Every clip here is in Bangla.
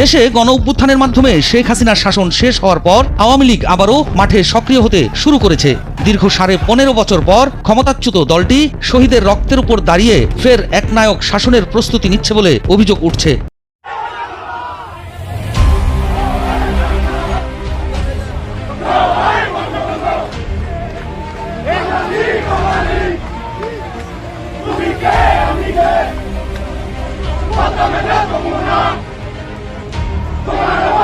দেশে গণ অভ্যুত্থানের মাধ্যমে শেখ হাসিনার শাসন শেষ হওয়ার পর আওয়ামী লীগ আবারও মাঠে সক্রিয় হতে শুরু করেছে। দীর্ঘ সাড়ে পনেরো বছর পর ক্ষমতাচ্যুত দলটি শহীদের রক্তের উপর দাঁড়িয়ে ফের একনায়ক শাসনের প্রস্তুতি নিচ্ছে বলে অভিযোগ উঠছে।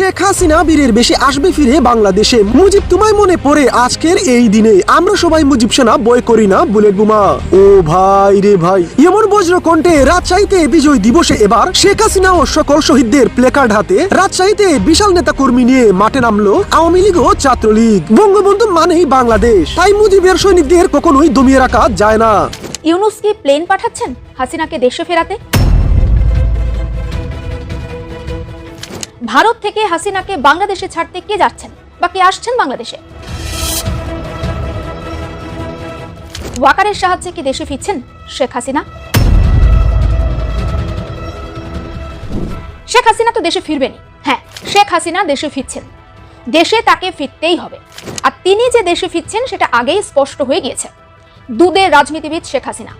শেখ হাসিনা বীরের বেশি আসবে ফিরে বাংলাদেশে। মুজিব তোমায় মনে পড়ে আজকের এই দিনে। আমরা সবাই মুজিব সেনা বই করি না বুলেট বোমা। ও ভাই রে ভাই। এমন বজ্র কণ্ঠে রাজশাহীতে বিজয় দিবসে এবার শেখ হাসিনা ও সকল শহীদদের প্লেকার্ড হাতে। রাজশাহীতে বিশাল নেতা কর্মী নিয়ে মাঠে নামলো আওয়ামী লীগ ও ছাত্রলীগ। বঙ্গবন্ধু মানেই বাংলাদেশ। তাই মুজিবের সৈনিকদের কখনোই দমিয়ে রাখা যায় না। ইউনুস কি প্লেন পাঠাচ্ছেন? হাসিনাকে দেশে ফেরাতে? ভারত থেকে হাসিনাকে বাংলাদেশে ছাড়তে কে যাচ্ছেন বা কে আসছেন বাংলাদেশে? ওয়াকারের সাহায্যে কি দেশে ফিরছেন শেখ হাসিনা? শেখ হাসিনা তো দেশে ফিরবেনই। হ্যাঁ শেখ হাসিনা দেশে ফিরছেন। দেশে তাকে ফিরতেই হবে। আর তিনি যে দেশে ফিরছেন সেটা আগেই স্পষ্ট হয়ে গিয়েছে। দুদের রাজনীতিবিদ শেখ হাসিনা।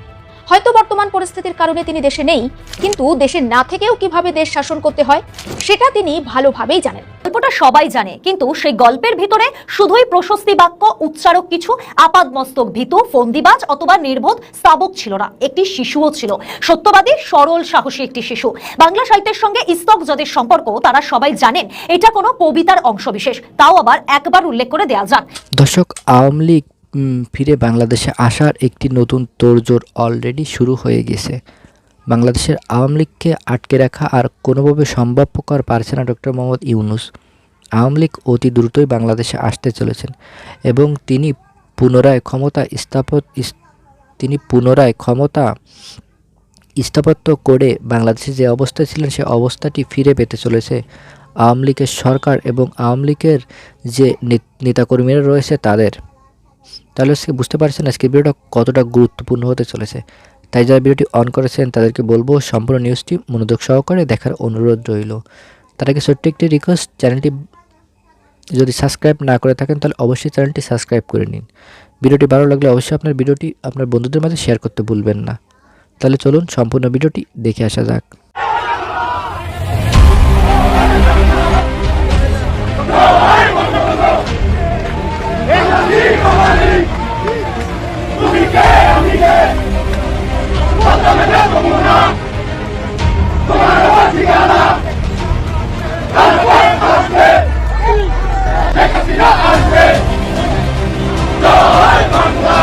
হয়তো বর্তমান পরিস্থিতির কারণে তিনি দেশে নেই, কিন্তু দেশে না থেকেও কীভাবে দেশ শাসন করতে হয়, সেটা তিনি ভালোভাবেই জানেন। গল্পটা সবাই জানে, কিন্তু সেই গল্পের ভিতরে শুধুই প্রশস্তি বাক্য, উচ্চারক কিছু, আপাদমস্তক ভীতু, ফন্দিবাজ অথবা নির্বোধ স্তাবক ছিল না, একটি শিশুও ছিল। সত্যবাদী, সরল, সাহসী একটি শিশু। বাংলা সাহিত্যের সঙ্গে ইস্তক যাদের সম্পর্ক, তারা সবাই জানেন, এটা কোনো কবিতার অংশবিশেষ, তাও আবার একবার উল্লেখ করে দেয়া যাক। দর্শক, আওয়ামী লীগ ফিরে বাংলাদেশে আসার একটি নতুন তোড়জোড় অলরেডি শুরু হয়ে গেছে। বাংলাদেশের আওয়ামী লীগকে আটকে রাখা আর কোনোভাবে সম্ভবপর পারছে না ডক্টর মোহাম্মদ ইউনুস। আওয়ামী লীগ অতি দ্রুতই বাংলাদেশে আসতে চলেছেন এবং তিনি পুনরায় ক্ষমতা স্থাপত তিনি পুনরায় ক্ষমতা স্থাপত্য করে বাংলাদেশে যে অবস্থায় ছিলেন, সে অবস্থাটি ফিরে পেতে চলেছে। আওয়ামী লীগের সরকার এবং আওয়ামী লীগের যে নেতাকর্মীরা রয়েছে তাদের তাহলে আজকে বুঝতে পারছেন আজকে ভিডিওটা কতটা গুরুত্বপূর্ণ হতে চলেছে। তাই যারা ভিডিওটি অন করেছেন, তাদেরকে বলব সম্পূর্ণ নিউজটি মনোযোগ সহকারে দেখার অনুরোধ রইল। তার আগে ছোট্ট একটি রিকোয়েস্ট চ্যানেলটি যদি সাবস্ক্রাইব না করে থাকেন, তাহলে অবশ্যই চ্যানেলটি সাবস্ক্রাইব করে নিন। ভিডিওটি ভালো লাগলে অবশ্যই আপনার ভিডিওটি আপনার বন্ধুদের মাঝে শেয়ার করতে ভুলবেন না। তাহলে চলুন সম্পূর্ণ ভিডিওটি দেখে আসা যাক। Bangla! Jai Bangla!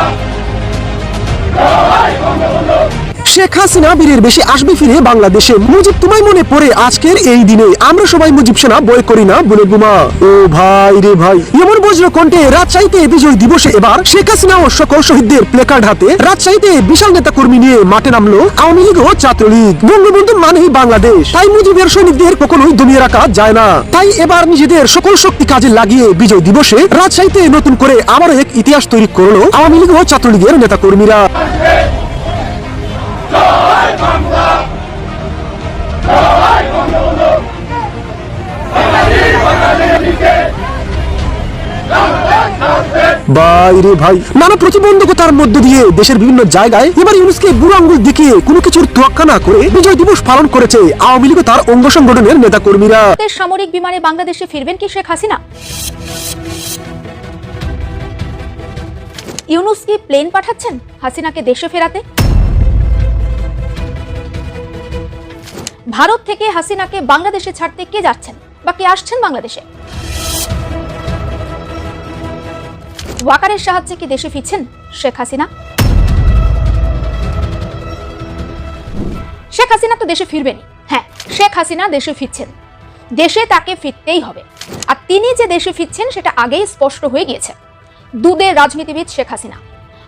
Jai Bangla! Sheikh Hasina বীরের বেশি আসবে ফিরে বাংলাদেশে। মুজিব, তোমায় মনে পড়ে আজকের এই দিনে? আমরা সবাই মুজিব সেনা বই করি না, বলে বোমা। ও ভাই রে ভাই। এমন বজ্র কণ্ঠে রাজশাহীতে বিজয় দিবসে এবার শেখ হাসিনা ও সকল শহীদদের প্লেকার্ড হাতে। রাজশাহীতে বিশাল নেতা কর্মী নিয়ে মাঠে নামলো আওয়ামী লীগ ও ছাত্রলীগ। বঙ্গবন্ধু মানেই বাংলাদেশ। তাই মুজিবের সৈনিকদের কখনোই দমিয়ে রাখা যায় না। তাই এবার নিজেদের সকল শক্তি কাজে লাগিয়ে বিজয় দিবসে রাজশাহীতে নতুন করে আবারও এক ইতিহাস তৈরি করল আওয়ামী লীগ ও ছাত্রলীগের নেতা কর্মীরা ভাই রে ভাই নানা প্রতিবন্ধকতার মধ্য দিয়ে দেশের বিভিন্ন জায়গায় এবার ইউনুসকে বুড়ো আঙ্গুল দেখিয়ে কোনো কিছুর তোয়াক্কা না করে বিজয় দিবস পালন করেছে আওয়ামী লীগ তার অঙ্গ সংগঠনের নেতা কর্মীরা সামরিক বিমানে বাংলাদেশে ফিরবেন কি শেখ হাসিনা? ইউনুস কি প্লেন পাঠাচ্ছেন হাসিনাকে দেশে ফেরাতে? ভারত থেকে হাসিনাকে বাংলাদেশে ছাড়তে কে যাচ্ছেন বা কে আসছেন বাংলাদেশে? ওয়াকারের সাহায্যে কি দেশে ফিরছেন শেখ হাসিনা? শেখ হাসিনা তো দেশে ফিরবেনই। হ্যাঁ শেখ হাসিনা দেশে ফিরছেন। দেশে তাকে ফিরতেই হবে। আর তিনি যে দেশে ফিরছেন সেটা আগেই স্পষ্ট হয়ে গিয়েছে। দুদের রাজনীতিবিদ শেখ হাসিনা।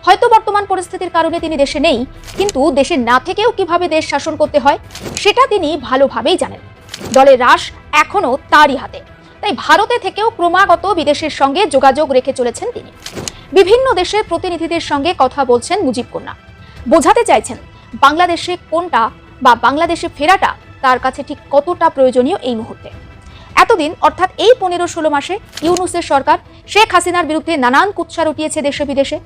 হয়তো বর্তমান পরিস্থিতির কারণে তিনি দেশে নেই, কিন্তু দেশে না থেকেও কীভাবে দেশ শাসন করতে হয়, সেটা তিনি ভালোভাবেই জানেন। দলের রাশ এখনও তারই হাতে। তাই ভারতে থেকেও ক্রমাগত বিদেশের সঙ্গে যোগাযোগ রেখে চলেছেন তিনি। বিভিন্ন দেশের প্রতিনিধিদের সঙ্গে কথা বলছেন মুজিব কন্যা। বোঝাতে চাইছেন, বাংলাদেশে কোনটা বা বাংলাদেশে ফেরাটা তার কাছে ঠিক কতটা প্রয়োজনীয় এই মুহূর্তে। এতদিন, অর্থাৎ এই পনেরো ষোলো মাসে ইউনুসের সরকার শেখ হাসিনার বিরুদ্ধে নানান কুৎসা রটিয়েছে দেশে বিদেশে।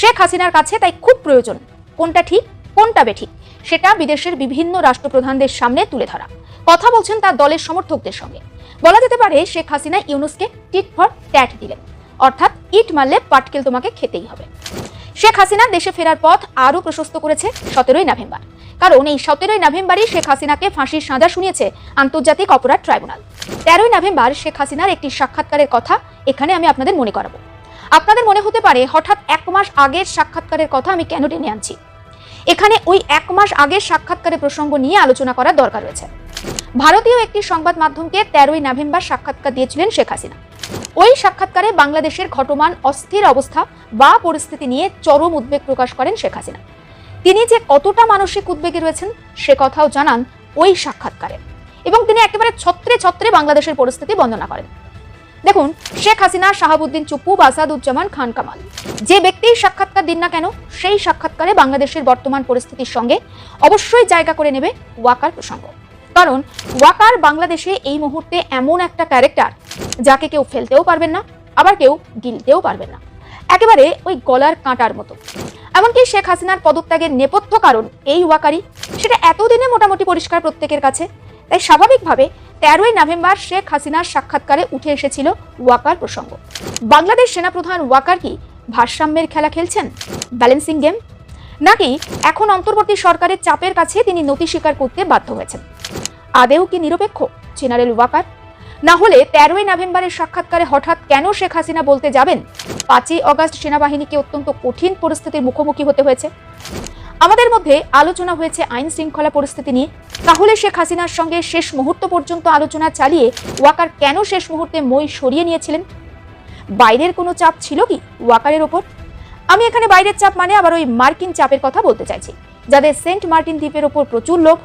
শেখ হাসিনার কাছে তাই খুব প্রয়োজন, কোনটা ঠিক, কোনটা বেঠিক, সেটা বিদেশের বিভিন্ন রাষ্ট্রপ্রধানদের সামনে তুলে ধরা। কথা বলছেন তার দলের সমর্থকদের সঙ্গে। বলা যেতে পারে, শেখ হাসিনা ইউনুসকে টিট ফর ট্যাট দিলেন। অর্থাৎ ইট মারলে পাটকেল তোমাকে খেতেই হবে। শেখ হাসিনা দেশে ফেরার পথ আরও প্রশস্ত করেছে সতেরোই নভেম্বর। কারণ এই সতেরোই নভেম্বরই শেখ হাসিনাকে ফাঁসির সাজা শুনিয়েছে আন্তর্জাতিক অপরাধ ট্রাইব্যুনাল। তেরোই নভেম্বর শেখ হাসিনার একটি সাক্ষাৎকারের কথা এখানে আমি আপনাদের মনে করাবো। আপনাদের মনে হতে পারে, হঠাৎ এক মাস আগের সাক্ষাৎকারের কথা আমি কেন টেনে আনছি? এখানে ওই এক মাস আগের সাক্ষাৎকারের প্রসঙ্গ নিয়ে আলোচনা করার দরকার রয়েছে। ভারতীয় একটি সংবাদ মাধ্যমকে তেরোই নভেম্বর সাক্ষাৎকার দিয়েছিলেন শেখ হাসিনা। ওই সাক্ষাৎকারে বাংলাদেশের ঘটমান অস্থির অবস্থা বা পরিস্থিতি নিয়ে চরম উদ্বেগ প্রকাশ করেন শেখ হাসিনা। তিনি যে কতটা মানসিক উদ্বেগে রয়েছেন, সে কথাও জানান ওই সাক্ষাৎকারে। এবং তিনি একেবারে ছত্রে ছত্রে বাংলাদেশের পরিস্থিতি বর্ণনা করেন। দেখুন, শেখ হাসিনা, শাহাবুদ্দিন চুপ্পু বা আসাদুজ্জামান খান কামাল, যে ব্যক্তিই সাক্ষাৎকার দিন না কেন, সেই সাক্ষাৎকারে বাংলাদেশের বর্তমান পরিস্থিতির সঙ্গে অবশ্যই জায়গা করে নেবে ওয়াকার প্রসঙ্গ। কারণ ওয়াকার বাংলাদেশে এই মুহূর্তে এমন একটা ক্যারেক্টার যাকে কেউ ফেলতেও পারবেন না, আবার কেউ গিলতেও পারবেন না। একেবারে ওই গলার কাঁটার মতো। এমনকি শেখ হাসিনার পদত্যাগের নেপথ্য কারণ এই ওয়াকারই, সেটা এতদিনে মোটামুটি পরিষ্কার প্রত্যেকের কাছে। তাই স্বাভাবিকভাবে তেরোই নভেম্বর শেখ হাসিনার সাক্ষাৎকারে উঠে এসেছিল ওয়াকার প্রসঙ্গ। বাংলাদেশ সেনাপ্রধান ওয়াকার কি ভারসাম্যের খেলা খেলছেন? ব্যালেন্সিং গেম নাকি এখন অন্তর্বর্তী সরকারের চাপের কাছে তিনি নতি স্বীকার করতে বাধ্য হয়েছেন? আদেও কি নিরপেক্ষ? জেনারেল ওয়াকার না হলে তেরোই নভেম্বরের সাক্ষাৎকারে হঠাৎ কেন শেখ হাসিনা বলতে যাবেন? পাঁচই অগাস্ট সেনাবাহিনীকে অত্যন্ত কঠিন পরিস্থিতির মুখোমুখি হতে হয়েছে। আমাদের মধ্যে আলোচনা হয়েছে আইন শৃঙ্খলা পরিস্থিতি নিয়ে। তাহলে শেখ হাসিনার সঙ্গে শেষ মুহূর্ত পর্যন্ত আলোচনা চালিয়ে ওয়াকার কেন শেষ মুহূর্তে মই সরিয়ে নিয়েছিলেন? বাইরের কোনো চাপ ছিল কি ওয়াকারের ওপর? আমি এখানে বাইরের চাপ মানে আবার ওই মার্কিন চাপের কথা বলতে চাইছি, যাদের সেন্ট মার্টিন দ্বীপের ওপর প্রচুর লোভ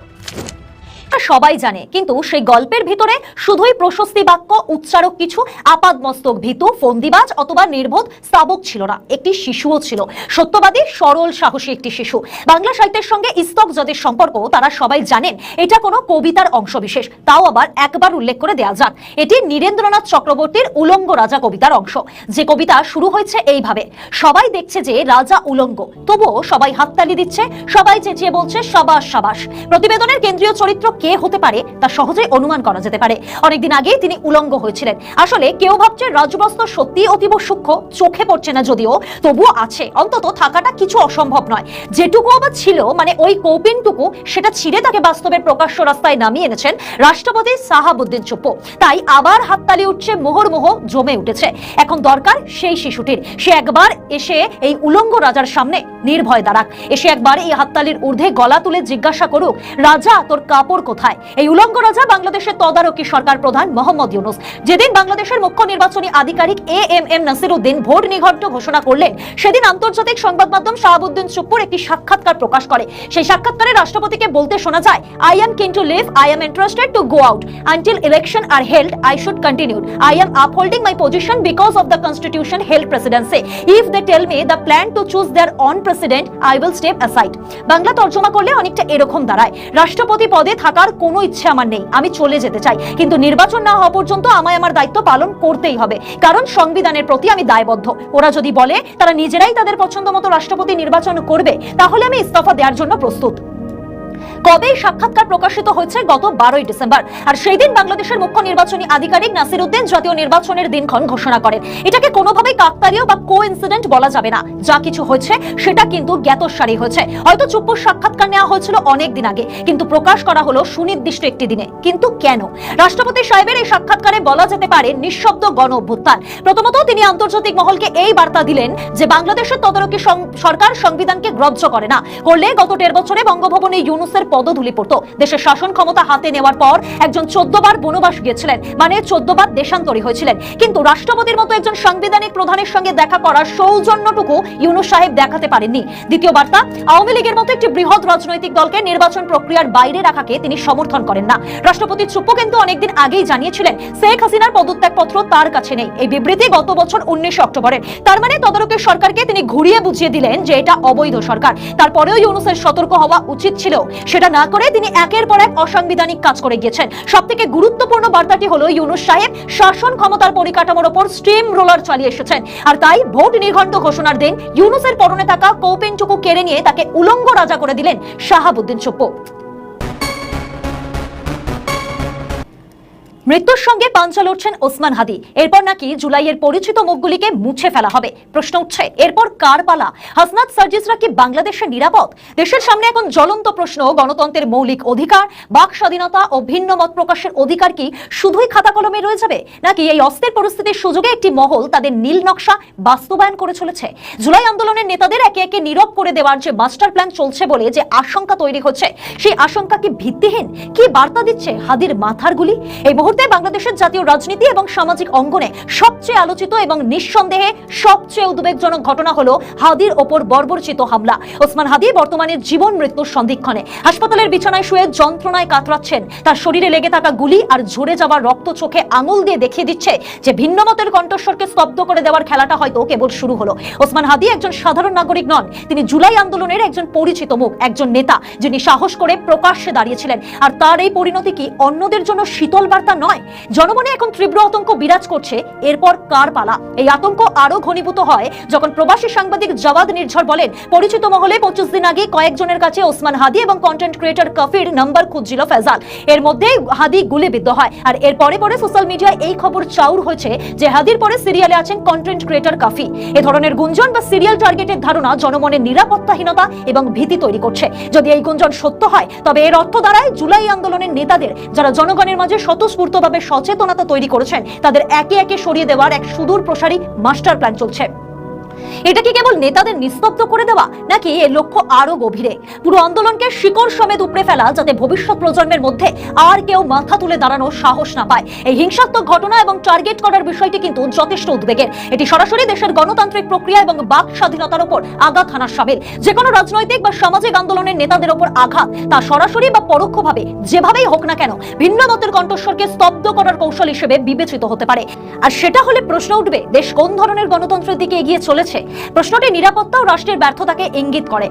তা সবাই জানে, কিন্তু সেই গল্পের ভিতরে শুধুই প্রশস্তি বাক্য, উচ্চারক কিছু, আপাদমস্তক ভীতু, ফন্দিবাজ অথবা নির্বোধ স্তাবক ছিল না, একটি শিশুও ছিল। সত্যবাদী, সরল, সাহসী একটি শিশু। বাংলা সাহিত্যের সঙ্গে ইস্তক যাদের সম্পর্ক তারা সবাই জানেন, এটা কোনো কবিতার অংশবিশেষ, তাও আবার একবার উল্লেখ করে দেওয়া যাক। এটি নীরেন্দ্রনাথ চক্রবর্তীর উলঙ্গ রাজা কবিতার অংশ। যে কবিতা শুরু হয়েছে এইভাবে, সবাই দেখছে যে রাজা উলঙ্গ, তবুও সবাই হাততালি দিচ্ছে, সবাই চেঁচিয়ে বলছে, সাবাস সাবাস। প্রতিবেদনের কেন্দ্রীয় চরিত্র কে হতে পারে তা সহজে অনুমান করা যেতে পারে। অনেকদিন আগে তিনি উলঙ্গ হয়েছিলেন। আসলে কেউ ভাবছে রাজবস্ত্র সত্যি অতীব সূক্ষ্ম, চোখে পড়ছে না যদিও, তবুও আছে। অন্তত থাকাটা কিছু অসম্ভব নয়। যেটুকু আবার ছিল মানে ওই কৌপিনটুকু, সেটা ছিঁড়ে তাকে বাস্তবের প্রকাশ্য রাস্তায় নামিয়ে এনেছেন রাষ্ট্রপতি সাহাবুদ্দিন চুপ্পু। তাই আবার হাততালি উঠছে, মোহর মোহ জমে উঠেছে। এখন দরকার সেই শিশুটির। সে একবার এসে এই উলঙ্গ রাজার সামনে নির্ভয় দাঁড়াক। এসে একবার এই হাততালির ঊর্ধ্বে গলা তুলে জিজ্ঞাসা করুক, রাজা, তোর কাপড় কোথায়? এই উলঙ্গ রাজা বাংলাদেশের তদারকি সরকার প্রধান মোহাম্মদ ইউনুস। যেদিন বাংলাদেশের মুখ্য নির্বাচনী আধিকারিক A M M Nasiruddin vote নিঘণ্ট ঘোষণা করলেন, সেদিন আন্তর্জাতিক সংবাদ মাধ্যম শাহাবুদ্দিন চুপ্পুর একটি সাক্ষাৎকার প্রকাশ করে। সেই সাক্ষাৎকারে রাষ্ট্রপতিকে বলতে শোনা যায় I am keen to leave I am interested to go out until election are held I should continue I am upholding my position because of the constitution held presidency if they tell me the plan to choose their own president I will step aside Bangla তর্জমা করলে অনেকটা এরকম দাঁড়ায়। রাষ্ট্রপতি পদে থাকার কোনো ইচ্ছে আমার নেই। আমি চলে যেতে চাই। কিন্তু নির্বাচন না হওয়া পর্যন্ত আমায় আমার দায়িত্ব পালন করতেই হবে। কারণ সংবিধানের প্রতি আমি দায়বদ্ধ। ওরা যদি বলে, তারা নিজেরাই তাদের পছন্দ মতো রাষ্ট্রপতি নির্বাচন করবে, তাহলে আমি ইস্তফা দেওয়ার জন্য প্রস্তুত। কবে সাক্ষাৎকার প্রকাশিত হয়েছে? গত বারোই ডিসেম্বর। আর সেই দিন বাংলাদেশের মুখ্য নির্বাচনী আধিকারিক নাসির উদ্দিন জাতীয় নির্বাচনের দিনক্ষণ ঘোষণা করেন। এটাকে কোনোভাবেই কাকতালীয় বা কো ইনসিডেন্ট বলা যাবে না। যা কিছু হয়েছে, সেটা কিন্তু জ্ঞাতসারী হয়েছে। হয়তো চুপ্পুর সাক্ষাৎকার নেওয়া হয়েছিল অনেক দিন আগে, কিন্তু প্রকাশ করা হলো সুনির্দিষ্ট একটি দিনে। কিন্তু কেন? রাষ্ট্রপতি সাহেবের এই সাক্ষাৎকারে বলা যেতে পারে নিঃশব্দ গণ অভ্যুত্থান। প্রথমত তিনি আন্তর্জাতিক মহলকে এই বার্তা দিলেন যে বাংলাদেশের তদারকি সরকার সংবিধানকে গ্রহ্য করে না। করলে গত দেড় বছরে বঙ্গভবনে ইউনুসের পদধূলি পড়ত। দেশের শাসন ক্ষমতা হাতে নেওয়ার পর একজন চোদ্দবার বনবাস গিয়েছিলেন মানে চোদ্দবার দেশান্তরী হয়েছিলেন। কিন্তু রাষ্ট্রপতির মতো একজন সাংবিধানিক প্রধানের সঙ্গে দেখা করার সৌজন্যটুকু ইউনুস সাহেব দেখাতে পারেননি। দ্বিতীয় বার্তা, আওয়ামী লীগের মতো একটি বৃহৎ রাজনৈতিক দলকে নির্বাচন প্রক্রিয়ার বাইরে রাখাকে তিনি সমর্থন করেন না। রাষ্ট্রপতি চুপ্পু কিন্তু অনেকদিন আগেই জানিয়েছিলেন, শেখ হাসিনার পদত্যাগপত্র তার কাছে নেই। এই বিবৃতি গত বছর উনিশে অক্টোবরের। তার মানে তদারকের সরকারকে তিনি ঘুরিয়ে বুঝিয়ে দিলেন যে এটা অবৈধ সরকার। তারপরেও ইউনুসের সতর্ক হওয়া উচিত ছিল। সেটা না করে তিনি একের পর এক অসাংবিধানিক কাজ করে গিয়েছেন। সব থেকে গুরুত্বপূর্ণ বার্তাটি হলো ইউনুস সাহেব, শাসন ক্ষমতার পরিকাঠামোর ওপর স্টিম রোলার চালিয়ে এসেছেন। আর তাই ভোট নির্ঘণ্ট ঘোষণার দিন ইউনুসের পরনে থাকা কৌপেনটুকু কেড়ে নিয়ে তাকে উলঙ্গ রাজা করে দিলেন শাহাবুদ্দিন চুপ্পু। মৃত্যুর সঙ্গে পাঞ্চা লড়ছেন ওসমান হাদি। এরপর নাকি জুলাইয়ের পরিচিত মুখগুলিকে মুছে ফেলা হবে। প্রশ্ন উঠছে, এরপর কার পালা? হাসনাত সার্জিসরা কি বাংলাদেশে নিরাপদ? দেশের সামনে এখন জ্বলন্ত প্রশ্ন, গণতন্ত্রের মৌলিক অধিকার, বাক স্বাধীনতা ও ভিন্ন মত প্রকাশের অধিকার কি শুধুই খাতা কলমে রয়ে যাবে নাকি এই অস্থির পরিস্থিতির সুযোগে একটি মহল তাদের নীল নকশা বাস্তবায়ন করে চলেছে? জুলাই আন্দোলনের নেতাদের একে একে নীরব করে দেওয়ার যে মাস্টার প্ল্যান চলছে বলে যে আশঙ্কা তৈরি হচ্ছে, সেই আশঙ্কা কি ভিত্তিহীন? কি বার্তা দিচ্ছে হাদির মাথার গুলি? এই মুহূর্তে বাংলাদেশের জাতীয় রাজনীতি এবং সামাজিক অঙ্গনে সবচেয়ে আলোচিত এবং নিঃসন্দেহে সবচেয়ে উদ্বেগজনক ঘটনা হলো হাদির ওপর বর্বরচিত হামলা। ওসমান হাদি বর্তমানে জীবন মৃত্যুর সন্ধিক্ষণে। হাসপাতালের বিছানায় শুয়ে যন্ত্রণায় কাতরাচ্ছেন। তার শরীরে লেগে থাকা গুলি আর ঝরে যাওয়া রক্ত চোখে আঙুল দিয়ে দেখিয়ে দিচ্ছে যে ভিন্ন মতের কণ্ঠস্বরকে স্তব্ধ করে দেওয়ার খেলাটা হয়তো কেবল শুরু হলো। ওসমান হাদি একজন সাধারণ নাগরিক নন। তিনি জুলাই আন্দোলনের একজন পরিচিত মুখ, একজন নেতা, যিনি সাহস করে প্রকাশ্যে দাঁড়িয়েছিলেন। আর তার এই পরিণতি কি অন্যদের জন্য শীতল বার্তা নয় জনমনে এখন তীব্র আতঙ্ক বিরাজ করছে। এরপর কার পালা? এই আতঙ্ক আরও ঘনীভূত হয় যখন প্রবাসী সাংবাদিক জওয়াদ নির্ঝর বলেন, পরিচিত মহলে পঁচিশ দিন আগে কয়েকজনের কাছে ওসমান হাদি এবং কন্টেন্ট ক্রিয়েটর কফির নাম্বার খুঁজছিল ফেজাল। এর মধ্যে হাদি গুলিবিদ্ধ হয়। আর এর পরে পরে সোশ্যাল মিডিয়ায় এই খবর চাউর হয়েছে যে হাদির পরে সিরিয়ালে আছেন কন্টেন্ট ক্রিয়েটর কাফি। এ ধরনের গুঞ্জন বা সিরিয়াল টার্গেটের ধারণা জনমনে নিরাপত্তাহীনতা এবং ভীতি তৈরি করছে। যদি এই গুঞ্জন সত্য হয়, তবে এর অর্থ দাঁড়ায় জুলাই আন্দোলনের নেতাদের, যারা জনগণের মাঝে স্বতঃস্ফূর্তভাবে সচেতনতা তৈরি করেছেন। তাদের একে একে সরিয়ে দেওয়ার এক সুদূর প্রসারী মাস্টার প্ল্যান চলছে। এটা কি কেবল নেতাদের নিস্তব্ধ করে দেওয়া, নাকি এর লক্ষ্য আরও গভীরে? পুরো আন্দোলনকে শিকড় সমেত উপড়ে ফেলা, যাতে ভবিষ্যৎ প্রজন্মের মধ্যে আর কেউ মাথা তুলে দাঁড়ানোর সাহস না পায়। এই হিংসাত্মক ঘটনা এবং টার্গেট করার বিষয়টি কিন্তু যথেষ্ট উদ্বেগের। এটি সরাসরি দেশের গণতান্ত্রিক প্রক্রিয়া এবং বাক স্বাধীনতার উপর আঘাত হানার সামিল। যে কোনো রাজনৈতিক বা সামাজিক আন্দোলনের নেতাদের উপর আঘাত, তা সরাসরি বা পরোক্ষভাবে, যেভাবেই হোক না কেন, ভিন্ন মতের কণ্ঠস্বরকে স্তব্ধ করার কৌশল হিসেবে বিবেচিত হতে পারে। আর সেটা হলে প্রশ্ন উঠবে, দেশ কোন ধরনের গণতন্ত্রের দিকে এগিয়ে চলেছে? প্রশ্নটি নিরাপত্তা ও রাষ্ট্রের ব্যর্থতাকে ইঙ্গিত করে।